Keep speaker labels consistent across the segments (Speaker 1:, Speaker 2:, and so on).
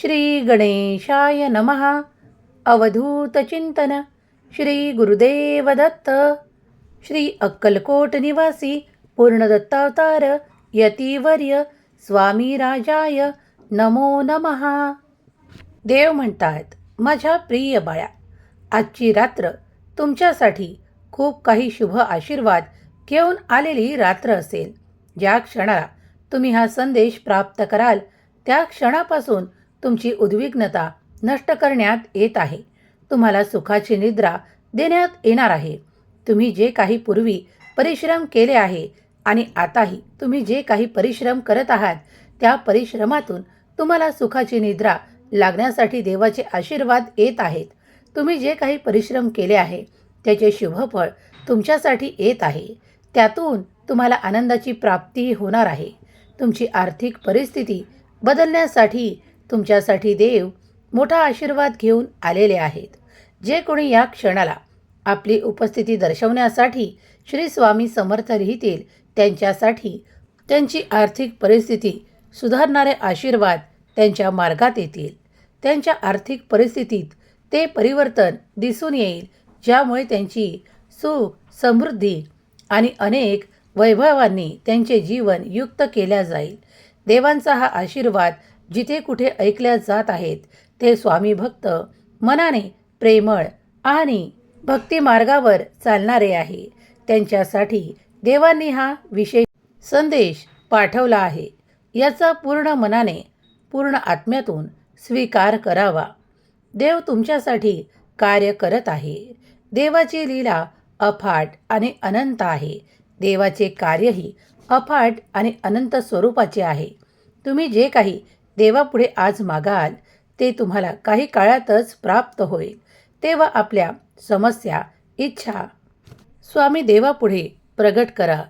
Speaker 1: श्री गणेशाय नमः अवधूतचिंतन श्री गुरुदेव दत्त श्री अक्कलकोट निवासी पूर्णदत्तावतार यतीवर्य स्वामी राजाय नमो नमः. देव म्हणतात माझ्या प्रिय बाळा आजची रात्र तुमच्यासाठी खूप काही शुभ आशीर्वाद घेऊन आलेली रात्र असेल. ज्या क्षणाला तुम्ही हा संदेश प्राप्त कराल त्या क्षणापासून तुमची उद्विग्नता नष्ट करण्यात येत आहे. तुम्हाला सुखाची निद्रा देण्यात येणार आहे. तुम्ही जे काही पूर्वी परिश्रम केले आहे आणि आताही तुम्ही जे काही परिश्रम करत आहात त्या परिश्रमातून तुम्हाला सुखाची निद्रा लागण्यासाठी देवाचे आशीर्वाद येत आहेत. तुम्ही जे काही परिश्रम केले आहे त्याचे शुभफळ तुमच्यासाठी येत आहे. त्यातून तुम्हाला आनंदाची प्राप्ती होणार आहे. तुमची आर्थिक परिस्थिती बदलण्यासाठी तुमच्यासाठी देव मोठा आशीर्वाद घेऊन आलेले आहेत. जे कोणी या क्षणाला आपली उपस्थिती दर्शवण्यासाठी श्री स्वामी समर्थ लिहितील त्यांच्यासाठी त्यांची आर्थिक परिस्थिती सुधारणारे आशीर्वाद त्यांच्या मार्गात येतील. त्यांच्या आर्थिक परिस्थितीत ते परिवर्तन दिसून येईल ज्यामुळे त्यांची सुख समृद्धी आणि अनेक वैभवांनी त्यांचे जीवन युक्त केल्या जाईल. देवांचा हा आशीर्वाद जिथे कुठे ऐकल्या जात आहेत ते स्वामी भक्त मनाने प्रेमळ आणि भक्ती मार्गावर चालणारे आहे. त्यांच्यासाठी देवांनी हा विशेष संदेश पाठवला आहे. याचा पूर्ण मनाने पूर्ण आत्म्यातून स्वीकार करावा. देव तुमच्यासाठी कार्य करत आहे. देवाची लीला अफाट आणि अनंत आहे. देवाचे कार्यही अफाट आणि अनंत स्वरूपाचे आहे. तुम्ही जे काही देवापुढे आज मागाल ते तुम्हाला काही काळातच प्राप्त होईल. तेव्हा आपल्या समस्या इच्छा स्वामी देवापुढे प्रगट करा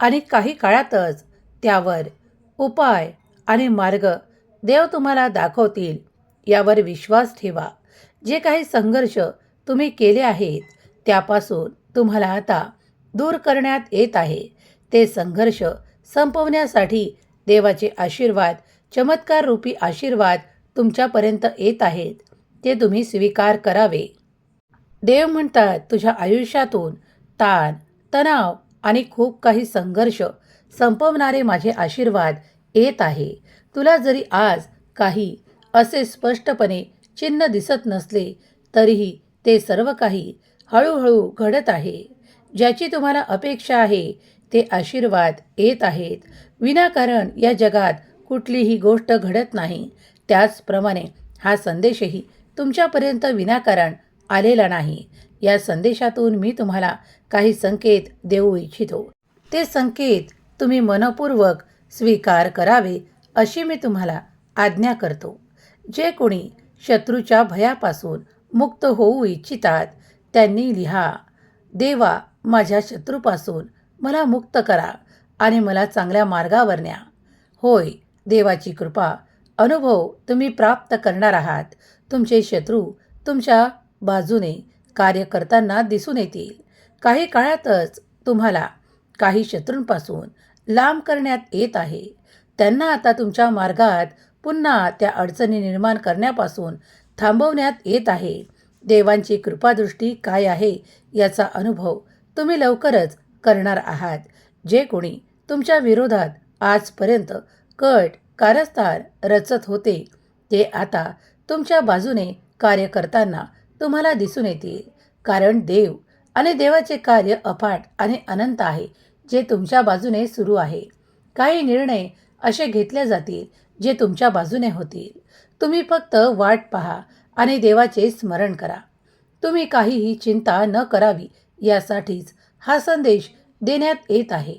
Speaker 1: आणि काही काळातच त्यावर उपाय आणि मार्ग देव तुम्हाला दाखवतील यावर विश्वास ठेवा. जे काही संघर्ष तुम्ही केले आहेत त्यापासून तुम्हाला आता दूर करण्यात येत आहे. ते संघर्ष संपवण्यासाठी देवाचे आशीर्वाद चमत्कार रूपी आशीर्वाद तुमच्यापर्यंत येत आहेत. ते तुम्ही स्वीकार करावे. देव म्हणतात तुझ्या आयुष्यातून ताण तणाव आणि खूप काही संघर्ष संपवणारे माझे आशीर्वाद येत आहे. तुला जरी आज काही असे स्पष्टपणे चिन्ह दिसत नसले तरीही ते सर्व काही हळूहळू घडत आहे. ज्याची तुम्हाला अपेक्षा आहे ते आशीर्वाद येत आहेत. विनाकारण या जगात कुठलीही गोष्ट घडत नाही. त्याचप्रमाणे हा संदेशही तुमच्यापर्यंत विनाकारण आलेला नाही. या संदेशातून मी तुम्हाला काही संकेत देऊ इच्छितो. ते संकेत तुम्ही मनपूर्वक स्वीकार करावे अशी मी तुम्हाला आज्ञा करतो. जे कोणी शत्रूच्या भयापासून मुक्त होऊ इच्छितात त्यांनी लिहा देवा माझ्या शत्रूपासून मला मुक्त करा आणि मला चांगल्या मार्गावर न्या. होय देवाची कृपा अनुभव तुम्ही प्राप्त करणार आहात. तुमचे शत्रू तुमच्या बाजूने कार्य करताना दिसून येतील. काही काळातच तुम्हाला काही शत्रूंपासून लांब करण्यात येत आहे. त्यांना आता तुमच्या मार्गात पुन्हा त्या अडचणी निर्माण करण्यापासून थांबवण्यात येत आहे. देवांची कृपादृष्टी काय आहे याचा अनुभव तुम्ही लवकरच करणार आहात. जे कोणी तुमच्या विरोधात आजपर्यंत कट कारस्थान रचत होते. ते आता तुमच्या बाजूने कार्य करताना तुम्हाला दिसून येतील. कारण देव आणि देवाचे कार्य अफाट आणि अनंत आहे जे तुमच्या बाजूने सुरू आहे. काही निर्णय असे घेतले जातील जे तुमच्या बाजूने होतील. तुम्ही फक्त वाट पहा आणि देवाचे स्मरण करा. तुम्ही काहीही चिंता न करावी यासाठीच हा संदेश देण्यात येत आहे.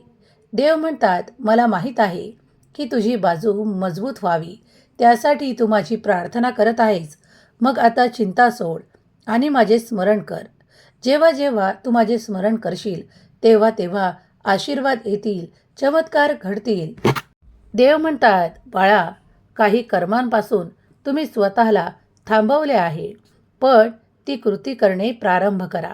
Speaker 1: देव म्हणतात मला माहीत आहे की तुझी बाजू मजबूत व्हावी. त्यासाठी तू माझी प्रार्थना करत आहेस. मग आता चिंता सोड आणि माझे स्मरण कर. जेव्हा जेव्हा तू माझे स्मरण करशील तेव्हा तेव्हा आशीर्वाद येतील चमत्कार घडतील. देव म्हणतात बाळा काही कर्मांपासून तुम्ही स्वतःला थांबवले आहे पण ती कृती करणे प्रारंभ करा.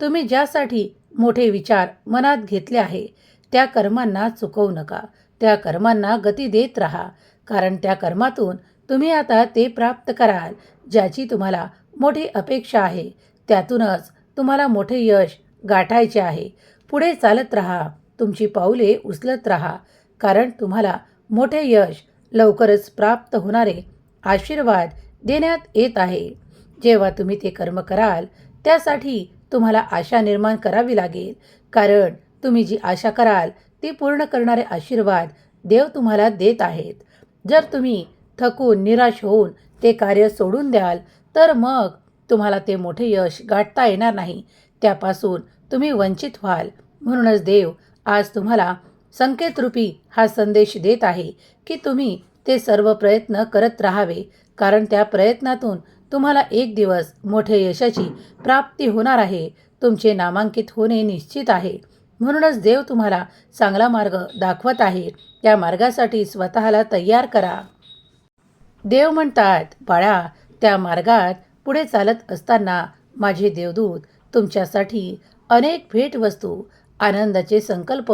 Speaker 1: तुम्ही ज्यासाठी मोठे विचार मनात घेतले आहे त्या कर्मांना चुकवू नका. त्या कर्मांना गती देत राहा. कारण त्या कर्मातून तुम्ही आता ते प्राप्त कराल ज्याची तुम्हाला मोठी अपेक्षा आहे. त्यातूनच तुम्हाला मोठे यश गाठायचे आहे. पुढे चालत राहा. तुमची पाऊले उचलत राहा. कारण तुम्हाला मोठे यश लवकरच प्राप्त होणारे आशीर्वाद देण्यात येत आहे. जेव्हा तुम्ही ते कर्म कराल त्यासाठी तुम्हाला आशा निर्माण करावी लागेल. कारण तुम्ही जी आशा कराल ती पूर्ण करणारे आशीर्वाद देव तुम्हाला देत आहेत. जर तुम्ही थकून निराश होऊन ते कार्य सोडून द्याल तर मग तुम्हाला ते मोठे यश गाठता येणार नाही. त्यापासून तुम्ही वंचित व्हाल. म्हणूनच देव आज तुम्हाला संकेतरूपी हा संदेश देत आहे की तुम्ही ते सर्व प्रयत्न करत राहावे कारण त्या प्रयत्नातून तुम्हाला एक दिवस मोठे यशाची प्राप्ती होणार आहे. तुमचे नामांकित होणे निश्चित आहे. म्हणूनच देव तुम्हाला चांगला मार्ग दाखवत आहे. त्या मार्गासाठी स्वतःला तयार करा. देव म्हणतात बाळा त्या मार्गात पुढे चालत असताना माझे देवदूत तुमच्यासाठी अनेक भेटवस्तू आनंदाचे संकल्प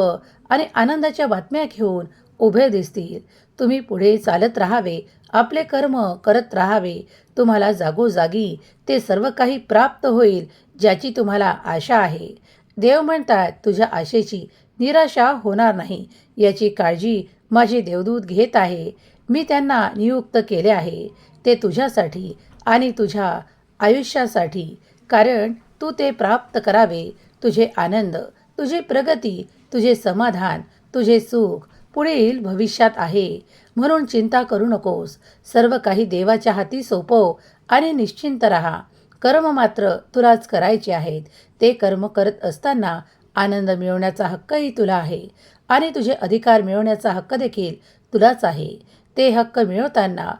Speaker 1: आणि आनंदाच्या बातम्या घेऊन उभे दिसतील. तुम्ही पुढे चालत राहावे आपले कर्म करत राहावे. तुम्हाला जागोजागी ते सर्व काही प्राप्त होईल ज्याची तुम्हाला आशा आहे. देव म्हणतात तुझ्या आशेची निराशा होणार नाही. याची काळजी माझे देवदूत घेत आहे. मी त्यांना नियुक्त केले आहे. ते तुझ्यासाठी आणि तुझ्या आयुष्यासाठी. कारण तू ते प्राप्त करावे. तुझे आनंद तुझी प्रगती तुझे समाधान तुझे सुख पुढील भविष्यात आहे. म्हणून चिंता करू नकोस. सर्व काही देवाच्या हाती सोपव आणि निश्चिंत राहा. कर्म मात्र तुलाच करायचे आहेत. ते कर्म करत असताना आनंद मिळवण्याचा हक्कही तुला आहे. आणि तुझे अधिकार मिळवण्याचा हक्क देखील तुलाच आहे. ते हक्क मिळवताना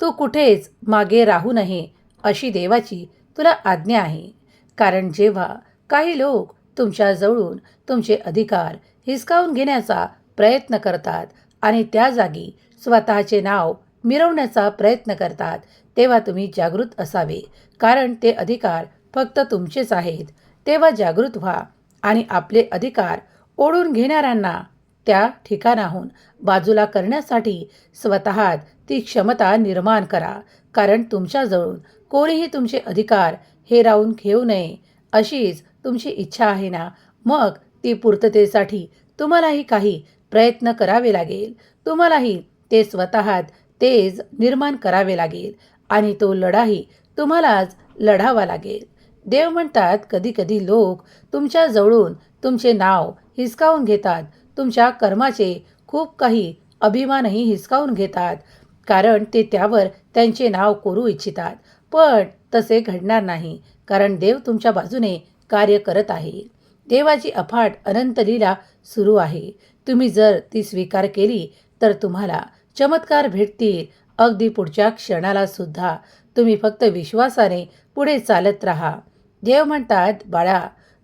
Speaker 1: तू कुठेच मागे राहू नये अशी देवाची तुला आज्ञा आहे. कारण जेव्हा काही लोक तुमच्याजवळून तुमचे अधिकार हिसकावून घेण्याचा प्रयत्न करतात आणि त्या जागी स्वतःचे नाव मिरवण्याचा प्रयत्न करतात तेव्हा तुम्ही जागृत असावे. कारण ते अधिकार फक्त तुमचेच आहेत. तेव्हा जागृत व्हा आणि आपले अधिकार ओढून घेणाऱ्यांना त्या ठिकाणाहून बाजूला करण्यासाठी स्वतःत ती क्षमता निर्माण करा. कारण तुमच्याजवळून कोणीही तुमचे अधिकार हेरावून घेऊ नये. अशीच तुमची इच्छा आहे ना? मग ती पूर्ततेसाठी तुम्हालाही काही प्रयत्न करावे लागेल. तुम्हालाही ते स्वतःत तेज निर्माण करावे लागेल. आणि तो लढाही तुम्हालाच लढावा लागेल. देव म्हणतात कधीकधी लोक तुमच्या जवळून तुमचे नाव हिसकावून घेतात. तुमच्या कर्माचे खूप काही अभिमानही हिसकावून घेतात. कारण ते त्यावर त्यांचे नाव कोरू इच्छितात. पण तसे घडणार नाही कारण देव तुमच्या बाजूने कार्य करत आहे. देवाची अफाट अनंत लीला सुरू आहे. तुम्ही जर ती स्वीकार केली तर तुम्हाला चमत्कार भेटतील अगदी पुढच्या क्षणाला सुद्धा तुम्ही फक्त विश्वासाने पुढे चालत राहा. देव म्हणतात बाळा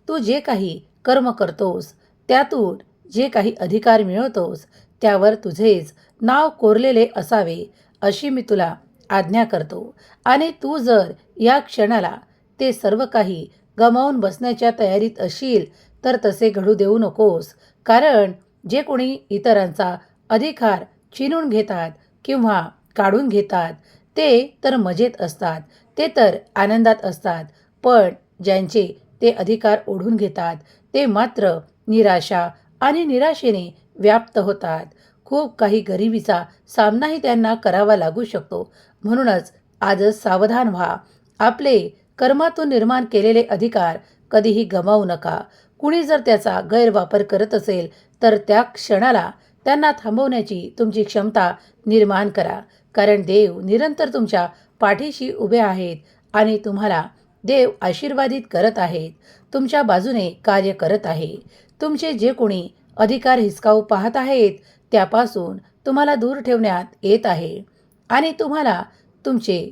Speaker 1: तू जे काही कर्म करतोस त्यातून जे काही अधिकार मिळवतोस त्यावर तुझेच नाव कोरलेले असावे अशी मी तुला आज्ञा करतो. आणि तू जर या क्षणाला ते सर्व काही गमावून बसण्याच्या तयारीत असशील तर तसे घडू देऊ नकोस. कारण जे कोणी इतरांचा अधिकार चिनून घेतात किंवा काढून घेतात. ते तर मजेत असतात. ते तर आनंदात असतात. पण ज्यांचे ते अधिकार ओढून घेतात ते मात्र निराशा आणि निराशेने व्याप्त होतात. खूप काही गरिबीचा सामनाही त्यांना करावा लागू शकतो. म्हणूनच आजच सावधान व्हा. आपले कर्मातून निर्माण केलेले अधिकार कधीही गमावू नका. कुणी जर त्याचा गैरवापर करत असेल तर त्या क्षणाला त्यांना थांबवण्याची तुमची क्षमता निर्माण करा. कारण देव निरंतर तुमच्या पाठीशी उभे आहेत आणि तुम्हाला देव आशीर्वादित करत आहेत. तुमच्या बाजूने कार्य करत आहे. तुमचे जे कोणी अधिकार हिसकावू पाहत आहेत त्यापासून तुम्हाला दूर ठेवण्यात येत आहे. आणि तुम्हाला तुमचे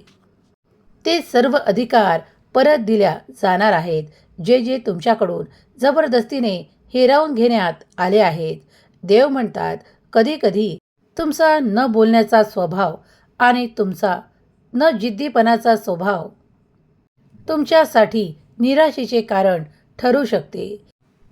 Speaker 1: ते सर्व अधिकार परत दिल्या जाणार आहेत जे जे तुमच्याकडून जबरदस्तीने हिरावून घेण्यात आले आहेत. देव म्हणतात कधीकधी तुमचा न बोलण्याचा स्वभाव आणि तुमचा न जिद्दीपणाचा स्वभाव तुमच्यासाठी निराशेचे कारण ठरू शकते.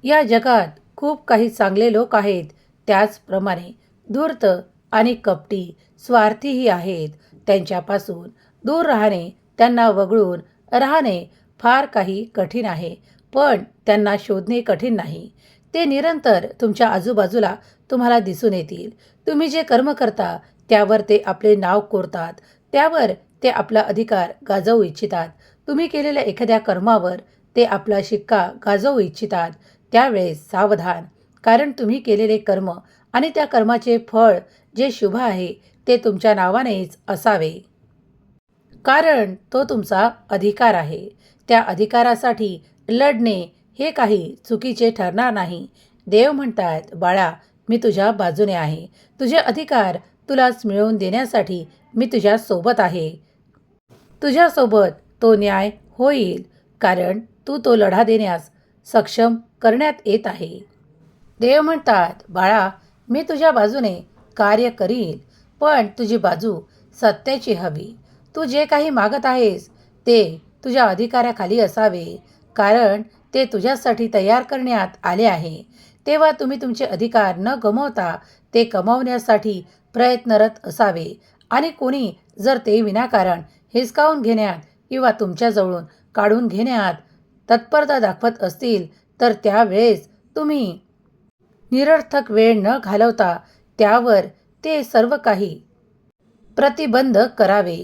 Speaker 1: या जगात खूप काही चांगले लोक आहेत. त्याचप्रमाणे धूर्त आणि कपटी स्वार्थीही आहेत. त्यांच्यापासून दूर राहणे त्यांना वगळून राहणे फार काही कठीण आहे. पण त्यांना शोधणे कठीण नाही. ते निरंतर तुमच्या आजूबाजूला तुम्हाला दिसून येतील. तुम्ही जे कर्म करता त्यावर ते आपले नाव कोरतात. त्यावर ते आपला अधिकार गाजवू इच्छितात. तुम्ही केलेल्या एखाद्या कर्मावर ते आपला शिक्का गाजवू इच्छितात. त्यावेळेस सावधान. कारण तुम्ही केलेले कर्म आणि त्या कर्माचे फळ जे शुभ आहे ते तुमच्या नावानेच असावे. कारण तो तुमचा अधिकार आहे. त्या अधिकारासाठी लढणे हे काही चुकीचे ठरणार नाही. देव म्हणतात बाळा मी तुझ्या बाजूने आहे. तुझे अधिकार तुलाच मिळवून देण्यासाठी मी तुझ्यासोबत आहे. तुझ्यासोबत तो न्याय होईल कारण तू तो लढा देण्यास सक्षम करण्यात येत आहे. देव म्हणतात बाळा मी तुझ्या बाजूने कार्य करील पण तुझी बाजू सत्याची हवी. तू जे काही मागत आहेस ते तुझ्या अधिकाराखाली असावे कारण ते तुझ्यासाठी तयार करण्यात आले आहे. तेव्हा तुम्ही तुमचे अधिकार न गमवता ते कमावण्यासाठी प्रयत्नरत असावे. आणि कोणी जर ते विनाकारण हिसकावून घेण्यात किंवा तुमच्याजवळून काढून घेण्यात तत्परता दाखवत असतील तर त्यावेळेस तुम्ही निरर्थक वेळ न घालवता त्यावर ते सर्व काही प्रतिबंध करावे.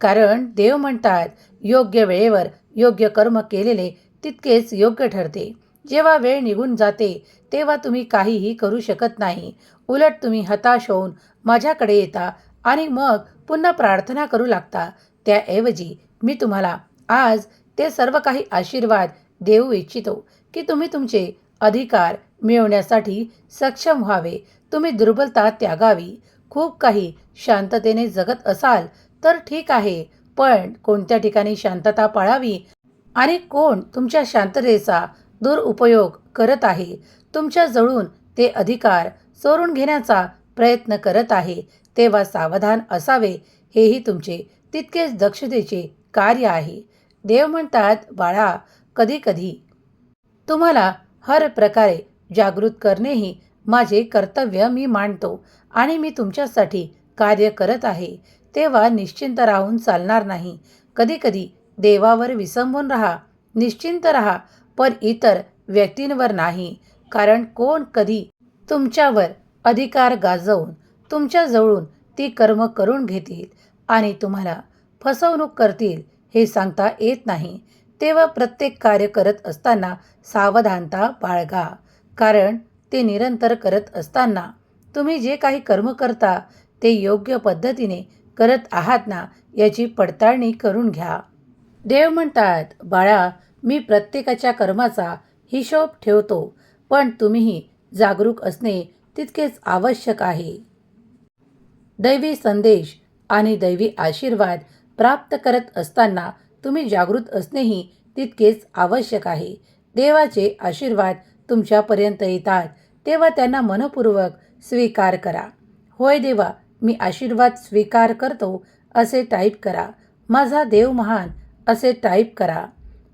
Speaker 1: कारण देव म्हणतात योग्य वेळेवर योग्य कर्म केलेले तितकेच योग्य ठरते. जेव्हा वेळ निघून जाते तेव्हा तुम्ही काहीही करू शकत नाही. उलट तुम्ही हताश होऊन माझ्याकडे येता आणि मग पुन्हा प्रार्थना करू लागता. त्याऐवजी मी तुम्हाला आज ते सर्व काही आशीर्वाद देऊ इच्छितो की तुम्ही तुमचे अधिकार मिळवण्यासाठी सक्षम व्हावे. तुम्ही दुर्बलता त्यागावी. खूप काही शांततेने जगत असाल तर ठीक आहे पण कोणत्या ठिकाणी शांतता पाळावी आणि कोण तुमच्या शांततेचा दुरुपयोग करत आहे. तुमच्याजवळून ते अधिकार चोरून घेण्याचा प्रयत्न करत आहे. तेव्हा सावधान असावे हेही तुमचे तितकेच दक्षतेचे कार्य आहे. देव म्हणतात बाळा कधीकधी तुम्हाला हर प्रकारे जागृत करणेही माझे कर्तव्य मी मांडतो आणि मी तुमच्यासाठी कार्य करत आहे. तेव्हा निश्चिंत राहून चालणार नाही. कधीकधी देवावर विसंबून राहा. निश्चिंत राहा. पण इतर व्यक्तींवर नाही. कारण कोण कधी तुमच्यावर अधिकार गाजवून तुमच्याजवळून ती कर्म करून घेतील आणि तुम्हाला फसवणूक करतील हे सांगता येत नाही. तेव्हा प्रत्येक कार्य करत असताना सावधानता बाळगा. कारण ते निरंतर करत असताना तुम्ही जे काही कर्म करता ते योग्य पद्धतीने करत आहात ना याची पडताळणी करून घ्या. देव म्हणतात बाळा मी प्रत्येकाच्या कर्माचा हिशोब ठेवतो पण तुम्हीही जागरूक असणे तितकेच आवश्यक आहे. दैवी संदेश आणि दैवी आशीर्वाद प्राप्त करत असताना तुम्ही जागृत असणेही तितकेच आवश्यक आहे. देवाचे आशीर्वाद तुमच्यापर्यंत येतात तेव्हा त्यांना मनपूर्वक स्वीकार करा. होय देवा मी आशीर्वाद स्वीकार करतो असे टाईप करा. माझा देव महान असे टाईप करा.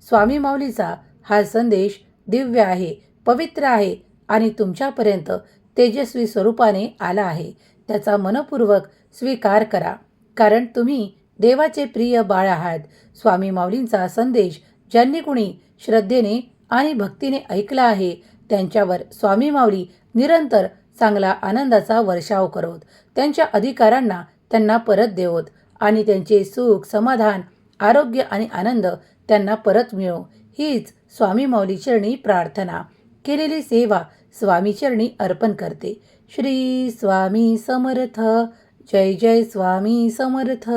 Speaker 1: स्वामी माऊलीचा हा संदेश दिव्य आहे पवित्र आहे आणि तुमच्यापर्यंत तेजस्वी स्वरूपाने आला आहे. त्याचा मनपूर्वक स्वीकार करा. कारण तुम्ही देवाचे प्रिय बाळ आहात. स्वामी माऊलींचा संदेश ज्यांनी कुणी श्रद्धेने आणि भक्तीने ऐकला आहे त्यांच्यावर स्वामी माऊली निरंतर चांगला आनंदाचा वर्षाव करोत. त्यांच्या अधिकारांना त्यांना परत देवोत आणि त्यांचे सुख समाधान आरोग्य आणि आनंद त्यांना परत मिळो. हीच स्वामी मौलीचरणी प्रार्थना. केलेली सेवा स्वामीचरणी अर्पण करते. श्री स्वामी समर्थ. जय जय स्वामी समर्थ.